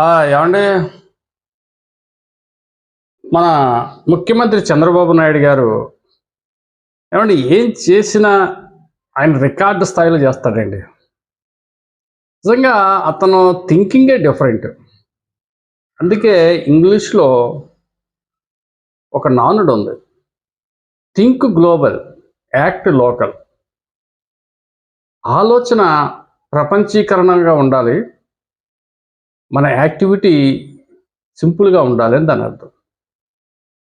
ఏమండి? మన ముఖ్యమంత్రి చంద్రబాబు నాయుడు గారు ఏమండి ఏం చేసినా ఆయన రికార్డు స్థాయిలో చేస్తాడండి. నిజంగా అతను థింకింగే డిఫరెంట్. అందుకే ఇంగ్లీష్లో ఒక నానుడు ఉంది. Think global act local. ఆలోచన ప్రపంచీకరణగా ఉండాలి. మన యాక్టివిటీ సింపుల్గా ఉండాలి అని దాని అర్థం.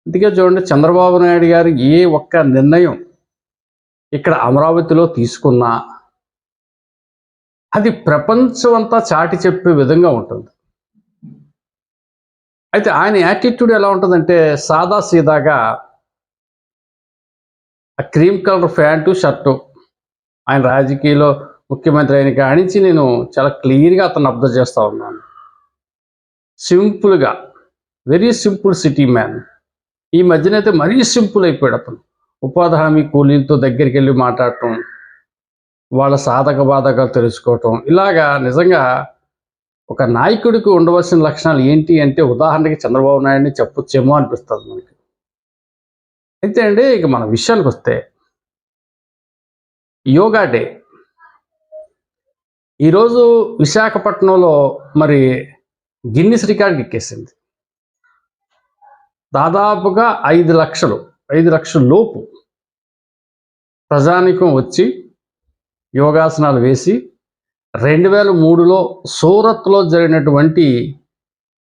అందుకే చూడండి చంద్రబాబు నాయుడు గారు ఏ ఒక్క నిర్ణయం ఇక్కడ అమరావతిలో తీసుకున్నా అది ప్రపంచం అంతా చాటి చెప్పే విధంగా ఉంటుంది. అయితే ఆయన యాటిట్యూడ్ ఎలా ఉంటుందంటే సాదా సీదాగా ఆ క్రీమ్ కలర్ ప్యాంటు షర్టు ఆయన రాజకీయాల్లో ముఖ్యమంత్రి అయిన కానించి నేను చాలా క్లియర్గా అతను అబ్జర్వ్ చేస్తూ ఉన్నాను. సింపుల్గా వెరీ సింపుల్ సిటీ మ్యాన్ ఈ మధ్యన అయితే మరీ సింపుల్ అయిపోయాడు అతను. ఉపాధి హామీ కూలీలతో దగ్గరికి వెళ్ళి మాట్లాడటం వాళ్ళ సాధక బాధకాలు తెలుసుకోవటం ఇలాగా నిజంగా ఒక నాయకుడికి ఉండవలసిన లక్షణాలు ఏంటి అంటే ఉదాహరణకి చంద్రబాబు నాయుడిని చెప్పొచ్చేమో అనిపిస్తుంది మనకి. అయితే అండి ఇక మన విషయానికి వస్తే యోగా డే. ఈరోజు విశాఖపట్నంలో మరి గిన్నిస్ రికార్డ్ ఎక్కేసింది దాదాపుగా ఐదు లక్షలు ఐదు లక్షల లోపు ప్రజానికం వచ్చి యోగాసనాలు వేసి రెండు వేల మూడులో సూరత్లో జరిగినటువంటి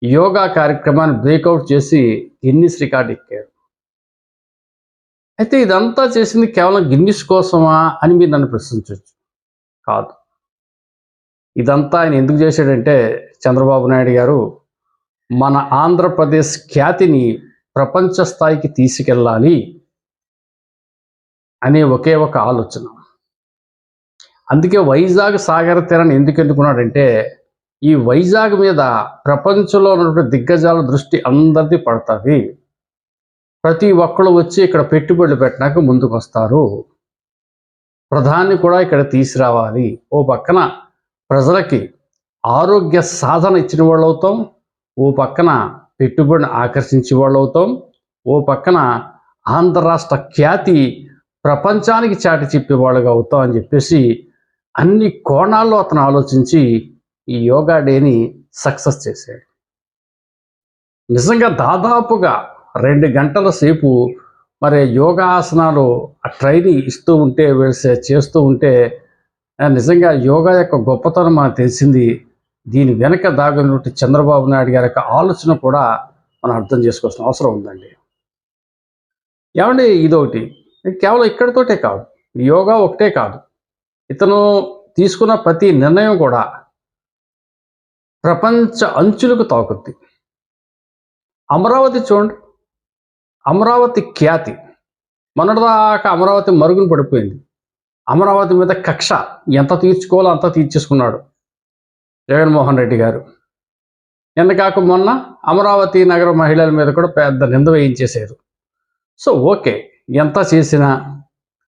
యోగా కార్యక్రమాన్ని బ్రేకౌట్ చేసి గిన్నిస్ రికార్డ్ ఎక్కారు. అయితే ఇదంతా చేసింది కేవలం గిన్నిస్ కోసమా అని మీరు నన్ను ప్రశ్నించవచ్చు కాదు. ఇదంతా ఆయన ఎందుకు చేశాడంటే చంద్రబాబు నాయుడు గారు మన ఆంధ్రప్రదేశ్ ఖ్యాతిని ప్రపంచ స్థాయికి తీసుకెళ్ళాలి అనే ఒకే ఒక ఆలోచన. అందుకే వైజాగ్ సాగర తీరాన్ని ఎందుకు ఎన్నుకున్నాడంటే ఈ వైజాగ్ మీద ప్రపంచంలో ఉన్నటువంటి దిగ్గజాల దృష్టి అందరిది పడుతుంది. ప్రతి ఒక్కరు వచ్చి ఇక్కడ పెట్టుబడులు పెట్టడానికి ముందుకు వస్తారు ప్రధాని కూడా ఇక్కడ తీసుకురావాలి. ఓ పక్కన ప్రజలకి ఆరోగ్య సాధన ఇచ్చిన వాళ్ళు అవుతాం ఓ పక్కన పెట్టుబడిని ఆకర్షించే వాళ్ళు అవుతాం ఓ పక్కన ఆంధ్ర రాష్ట్ర ఖ్యాతి ప్రపంచానికి చాటి చెప్పేవాళ్ళుగా అవుతాం అని చెప్పేసి అన్ని కోణాల్లో అతను ఆలోచించి ఈ యోగా డేని సక్సెస్ చేశాడు. నిజంగా దాదాపుగా రెండు గంటల సేపు మరి యోగాసనాలు ఆ ట్రైనింగ్ ఇస్తూ ఉంటే వేసే చేస్తూ ఉంటే నిజంగా యోగా యొక్క గొప్పతనం మనకు తెలిసింది. దీని వెనక దాగినటువంటి చంద్రబాబు నాయుడు గారి యొక్క ఆలోచన కూడా మనం అర్థం చేసుకోవాల్సిన అవసరం ఉందండి. ఏమండి ఇదొకటి? కేవలం ఇక్కడితోటే కాదు. యోగా ఒకటే కాదు. ఇతను తీసుకున్న ప్రతి నిర్ణయం కూడా ప్రపంచ అంచులకు తాకుద్ది. అమరావతి చూడండి. అమరావతి ఖ్యాతి. మొన్నటిదాకా అమరావతి మరుగున పడిపోయింది. అమరావతి మీద కక్ష ఎంత తీర్చుకోవాలో అంత తీర్చేసుకున్నాడు జగన్మోహన్ రెడ్డి గారు. నిన్న కాక మొన్న అమరావతి నగర మహిళల మీద కూడా పెద్ద నింద వేయించేశారు. సో ఓకే ఎంత చేసినా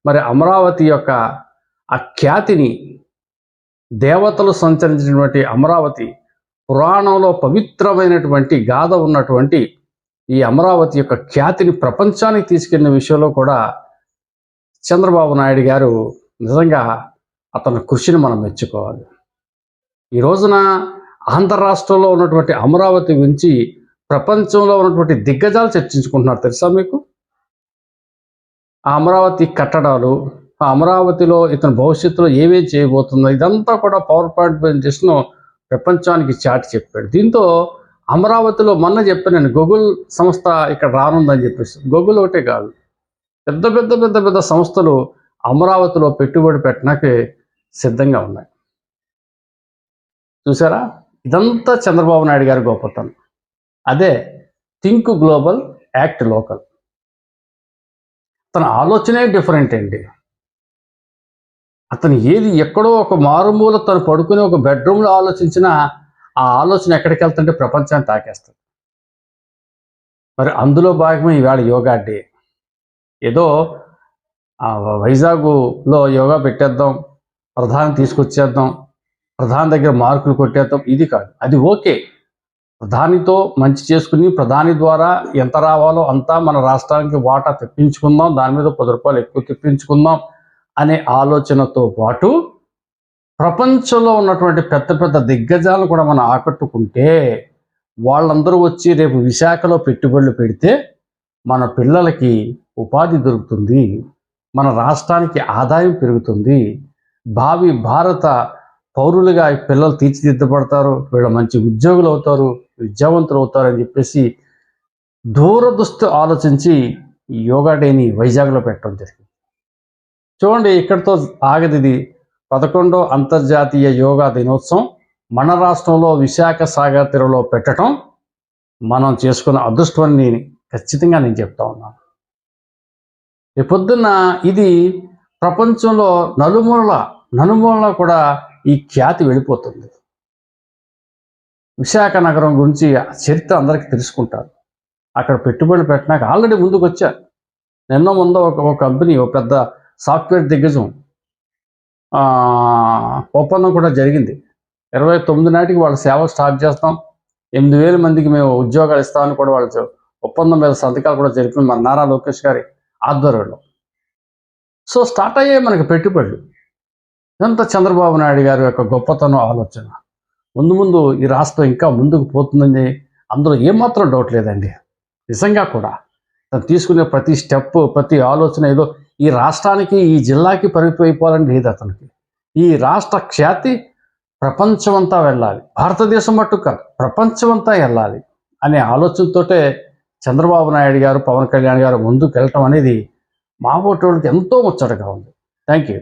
మరి అమరావతి యొక్క ఆ ఖ్యాతిని దేవతలు సంచరించినటువంటి అమరావతి పురాణంలో పవిత్రమైనటువంటి గాథ ఉన్నటువంటి ఈ అమరావతి యొక్క ఖ్యాతిని ప్రపంచానికి తీసుకెళ్ళిన విషయంలో కూడా చంద్రబాబు నాయుడు గారు నిజంగా అతని కృషిని మనం మెచ్చుకోవాలి. ఈ రోజున ఆంధ్ర రాష్ట్రంలో ఉన్నటువంటి అమరావతి గురించి ప్రపంచంలో ఉన్నటువంటి దిగ్గజాలు చర్చించుకుంటున్నారు తెలుసా మీకు? ఆ అమరావతి కట్టడాలు ఆ అమరావతిలో ఇతని భవిష్యత్తులో ఏమేం చేయబోతుందో ఇదంతా కూడా పవర్ పాయింట్ ప్రజెంటేషన్ ప్రపంచానికి చాటి చెప్పాడు. దీంతో అమరావతిలో మొన్న చెప్పాను నేను గూగుల్ సంస్థ ఇక్కడ రానుందని చెప్పేసి. గూగుల్ ఒకటే కాదు పెద్ద పెద్ద పెద్ద పెద్ద సంస్థలు అమరావతిలో పెట్టుబడి పెట్టడానికి సిద్ధంగా ఉన్నాయి. చూసారా? ఇదంతా చంద్రబాబు నాయుడు గారి గొప్పతనం అదే థింక్ గ్లోబల్ యాక్ట్ లోకల్. తన ఆలోచనే డిఫరెంట్ అండి. అతను ఏది ఎక్కడో ఒక మారుమూల తను పడుకుని ఒక బెడ్రూమ్లో ఆలోచించినా ఆ ఆలోచన ఎక్కడికి వెళ్తుంటే ప్రపంచాన్ని తాకేస్తుంది. మరి అందులో భాగమే ఈవేళ యోగా డే. ఏదో వైజాగ్లో యోగా పెట్టేద్దాం ప్రధాని తీసుకొచ్చేద్దాం ప్రధాని దగ్గర మార్కులు కొట్టేద్దాం ఇది కాదు. అది ఓకే. ప్రధానితో మంచి చేసుకుని ప్రధాని ద్వారా ఎంత రావాలో అంతా మన రాష్ట్రానికి వాటా తెప్పించుకుందాం దాని మీద పది రూపాయలు ఎక్కువ తెప్పించుకుందాం అనే ఆలోచనతో పాటు ప్రపంచంలో ఉన్నటువంటి పెద్ద పెద్ద దిగ్గజాలను కూడా మనం ఆకట్టుకుంటే వాళ్ళందరూ వచ్చి రేపు విశాఖలో పెట్టుబడులు పెడితే మన పిల్లలకి ఉపాధి దొరుకుతుంది. మన రాష్ట్రానికి ఆదాయం పెరుగుతుంది. భావి భారత పౌరులుగా పిల్లలు తీర్చిదిద్దబడతారు. వీళ్ళు మంచి ఉద్యోగులు అవుతారు విద్యావంతులు అవుతారు అని చెప్పేసి దూరదృష్టి ఆలోచించి యోగా డేని వైజాగ్లో పెట్టడం జరిగింది. చూడండి ఇక్కడితో ఆగది ఇది. పదకొండో అంతర్జాతీయ యోగా దినోత్సవం మన రాష్ట్రంలో విశాఖ సాగర్ తీరంలో పెట్టడం మనం చేసుకున్న అదృష్టం అని నేను ఖచ్చితంగా నేను చెప్తా ఉన్నాను. పొద్దున్న ఇది ప్రపంచంలో నలుమూలల నలుమూలల కూడా ఈ ఖ్యాతి వెళ్ళిపోతుంది. విశాఖ నగరం గురించి ఆ చరిత్ర అందరికీ తెలుసుకుంటారు. అక్కడ పెట్టుబడులు పెట్టినాక ఆల్రెడీ ముందుకు వచ్చారు నిన్న ముందు ఒక ఒక కంపెనీ ఒక పెద్ద సాఫ్ట్వేర్ దిగ్గజం ఒప్పందం కూడా జరిగింది. ఇరవై తొమ్మిది నాటికి వాళ్ళ సేవ స్టార్ట్ చేస్తాం. ఎనిమిది వేల మందికి మేము ఉద్యోగాలు ఇస్తామని కూడా వాళ్ళు ఒప్పందం మీద సంతకాలు కూడా జరిపింది మన నారా లోకేష్ గారి ఆధ్వర్యంలో. సో స్టార్ట్ అయ్యే మనకి పెట్టుబడులు. ఇదంతా చంద్రబాబు నాయుడు గారి యొక్క గొప్పతనం ఆలోచన. ముందు ముందు ఈ రాష్ట్రం ఇంకా ముందుకు పోతుందని అందులో ఏమాత్రం డౌట్ లేదండి. నిజంగా కూడా. తను తీసుకునే ప్రతి స్టెప్ ప్రతి ఆలోచన ఏదో ఈ రాష్ట్రానికి ఈ జిల్లాకి పరిమితం అయిపోవాలని లేదు అతనికి. ఈ రాష్ట్ర ఖ్యాతి ప్రపంచమంతా వెళ్ళాలి. భారతదేశం మట్టు కాదు ప్రపంచమంతా వెళ్ళాలి అనే ఆలోచనతోటే చంద్రబాబు నాయుడు గారు పవన్ కళ్యాణ్ గారు ముందుకు వెళ్ళటం అనేది మా ఓటోళ్ళకి ఎంతో ముచ్చటగా ఉంది. Thank you